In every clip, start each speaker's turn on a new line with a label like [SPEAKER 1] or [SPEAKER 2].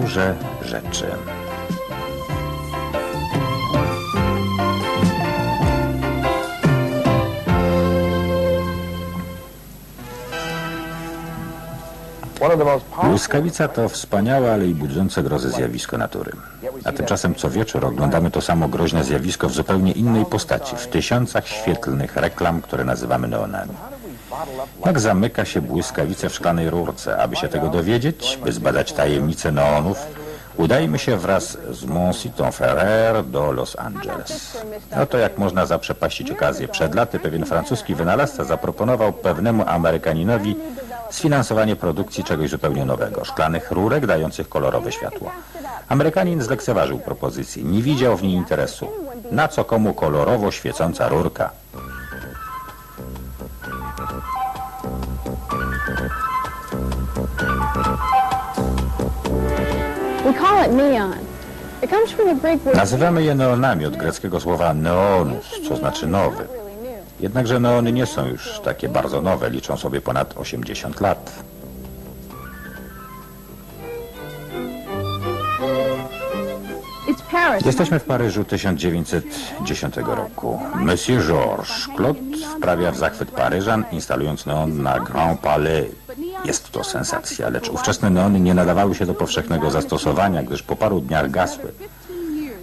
[SPEAKER 1] naturze rzeczy. Błyskawica to wspaniałe, ale i budzące grozę zjawisko natury. A tymczasem co wieczór oglądamy to samo groźne zjawisko w zupełnie innej postaci, w tysiącach świetlnych reklam, które nazywamy neonami. Jak zamyka się błyskawice w szklanej rurce? Aby się tego dowiedzieć, by zbadać tajemnice neonów, udajmy się wraz z Monsiton Ferrer do Los Angeles. Oto jak można zaprzepaścić okazję. Przed laty pewien francuski wynalazca zaproponował pewnemu Amerykaninowi sfinansowanie produkcji czegoś zupełnie nowego, szklanych rurek dających kolorowe światło. Amerykanin zlekceważył propozycję, nie widział w niej interesu. Na co komu kolorowo świecąca rurka? Nazywamy je neonami od greckiego słowa neonus, co znaczy nowy. Jednakże neony nie są już takie bardzo nowe, liczą sobie ponad 80 lat. Jesteśmy w Paryżu 1910 roku. Monsieur Georges Claude wprawia w zachwyt Paryżan, instalując neon na Grand Palais. Jest to sensacja, lecz ówczesne neony nie nadawały się do powszechnego zastosowania, gdyż po paru dniach gasły.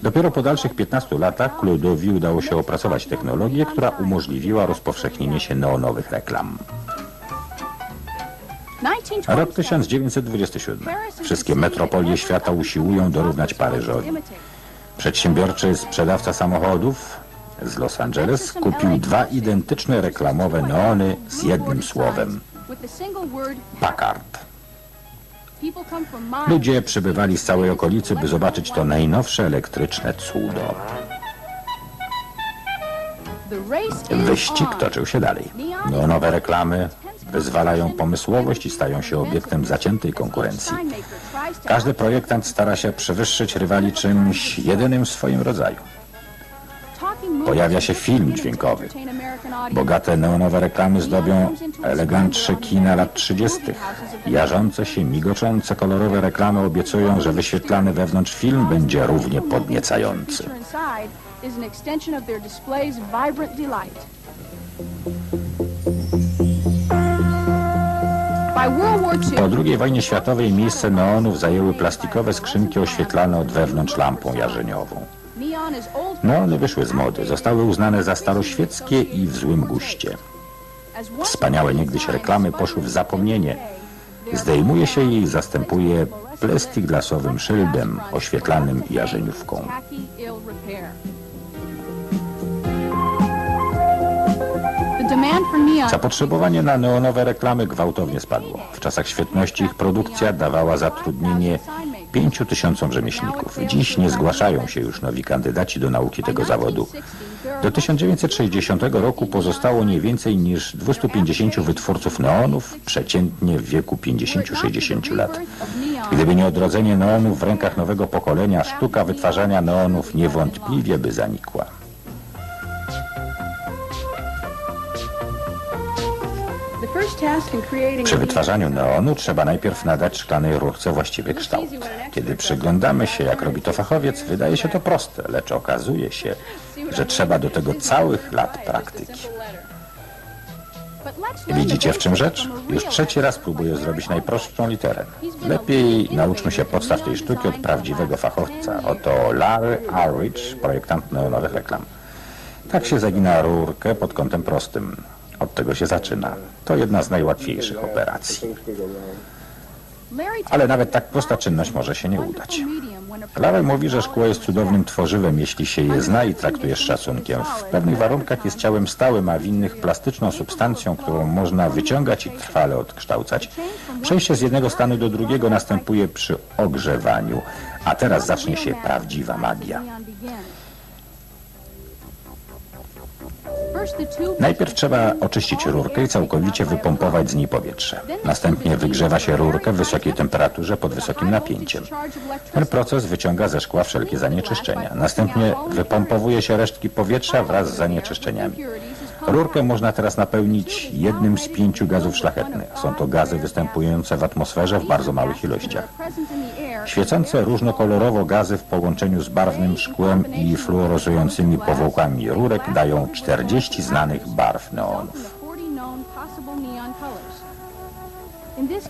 [SPEAKER 1] Dopiero po dalszych 15 latach Claude'owi udało się opracować technologię, która umożliwiła rozpowszechnienie się neonowych reklam. Rok 1927. Wszystkie metropolie świata usiłują dorównać Paryżowi. Przedsiębiorczy sprzedawca samochodów z Los Angeles kupił dwa identyczne reklamowe neony z jednym słowem Packard. Ludzie przybywali z całej okolicy, by zobaczyć to najnowsze elektryczne cudo. Wyścig toczył się dalej. Neonowe reklamy wyzwalają pomysłowość i stają się obiektem zaciętej konkurencji. Każdy projektant stara się przewyższyć rywali czymś jedynym w swoim rodzaju.
[SPEAKER 2] Pojawia się film dźwiękowy.
[SPEAKER 1] Bogate neonowe reklamy zdobią elegantsze kina lat 30. Jarzące się, migoczące kolorowe reklamy obiecują, że wyświetlany wewnątrz film będzie równie podniecający. Po
[SPEAKER 2] II
[SPEAKER 1] wojnie światowej miejsce neonów zajęły plastikowe skrzynki oświetlane od wewnątrz lampą jarzeniową.
[SPEAKER 2] Old
[SPEAKER 1] Neony wyszły z mody, zostały uznane za staroświeckie i w złym guście.
[SPEAKER 2] one
[SPEAKER 1] Wspaniałe niegdyś reklamy poszły w zapomnienie. Zdejmuje się je i zastępuje plexiglasowym szyldem oświetlanym jarzeniówką. Zapotrzebowanie na neonowe reklamy gwałtownie spadło. W czasach świetności ich produkcja dawała zatrudnienie pięciu tysiącom rzemieślników. Dziś nie zgłaszają się już nowi kandydaci do nauki tego zawodu. Do 1960 roku pozostało nie więcej niż 250 wytwórców neonów, przeciętnie w wieku 50-60 lat. Gdyby nie odrodzenie neonów w rękach nowego pokolenia, sztuka wytwarzania neonów niewątpliwie by zanikła. Przy wytwarzaniu neonu trzeba najpierw nadać szklanej rurce właściwy kształt. Kiedy przyglądamy się, jak robi to fachowiec, wydaje się to proste, lecz okazuje się, że trzeba do tego całych lat praktyki. Widzicie w czym rzecz? Już trzeci raz próbuję zrobić najprostszą literę. Lepiej nauczmy się podstaw tej sztuki od prawdziwego fachowca. Oto Larry Ulrich, projektant neonowych reklam. Tak się zagina rurkę pod kątem prostym. Od tego się zaczyna. To jedna z najłatwiejszych operacji. Ale nawet tak prosta czynność może się nie udać. Larry mówi, że szkło jest cudownym tworzywem, jeśli się je zna i traktuje z szacunkiem. W pewnych warunkach jest ciałem stałym, a w innych plastyczną substancją, którą można wyciągać i trwale odkształcać. Przejście z jednego stanu do drugiego następuje przy ogrzewaniu, a teraz zacznie się prawdziwa magia. Najpierw trzeba oczyścić rurkę i całkowicie wypompować z niej powietrze. Następnie wygrzewa się rurkę w wysokiej temperaturze pod wysokim napięciem. Ten proces wyciąga ze szkła wszelkie zanieczyszczenia. Następnie wypompowuje się resztki powietrza wraz z zanieczyszczeniami. Rurkę można teraz napełnić jednym z pięciu gazów szlachetnych. Są to gazy występujące w atmosferze w bardzo małych ilościach. Świecące różnokolorowo gazy w połączeniu z barwnym szkłem i fluoryzującymi powłokami rurek dają 40 znanych barw neonów.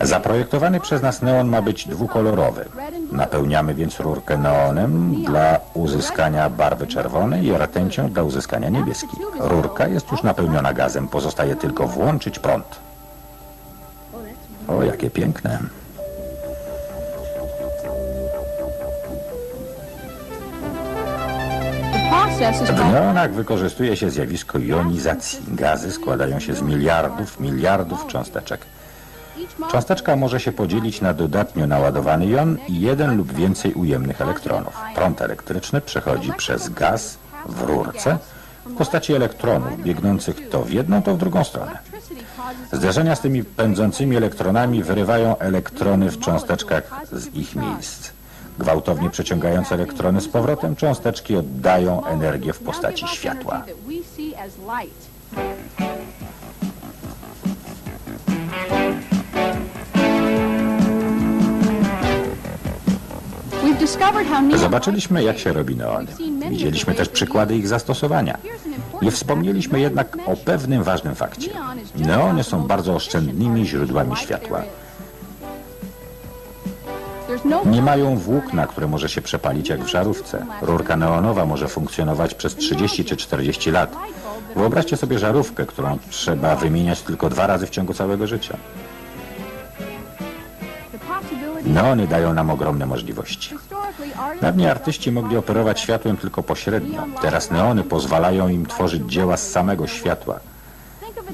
[SPEAKER 1] Zaprojektowany przez nas neon ma być dwukolorowy. Napełniamy więc rurkę neonem dla uzyskania barwy czerwonej i rtęcią dla uzyskania niebieskiej. Rurka jest już napełniona gazem, pozostaje tylko włączyć prąd. O, jakie piękne. W neonach wykorzystuje się zjawisko jonizacji. Gazy składają się z miliardów, miliardów cząsteczek. Cząsteczka może się podzielić na dodatnio naładowany jon i jeden lub więcej ujemnych elektronów. Prąd elektryczny przechodzi przez gaz w rurce w postaci elektronów biegnących to w jedną, to w drugą stronę. Zderzenia z tymi pędzącymi elektronami wyrywają elektrony w cząsteczkach z ich miejsc. Gwałtownie przeciągając elektrony z powrotem, cząsteczki oddają energię w postaci światła. Zobaczyliśmy, jak się robi neony. Widzieliśmy też przykłady ich zastosowania. Nie wspomnieliśmy jednak o pewnym ważnym fakcie. Neony są bardzo oszczędnymi źródłami światła. Nie mają włókna, które może się przepalić jak w żarówce. Rurka neonowa może funkcjonować przez 30 czy 40 lat. Wyobraźcie sobie żarówkę, którą trzeba wymieniać tylko dwa razy w ciągu całego życia. Neony dają nam ogromne możliwości. Dawniej artyści mogli operować światłem tylko pośrednio. Teraz neony pozwalają im tworzyć dzieła z samego światła.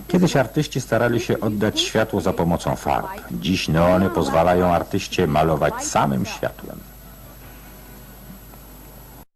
[SPEAKER 1] Kiedyś artyści starali się oddać światło za pomocą farb. Dziś neony pozwalają artyście malować samym światłem.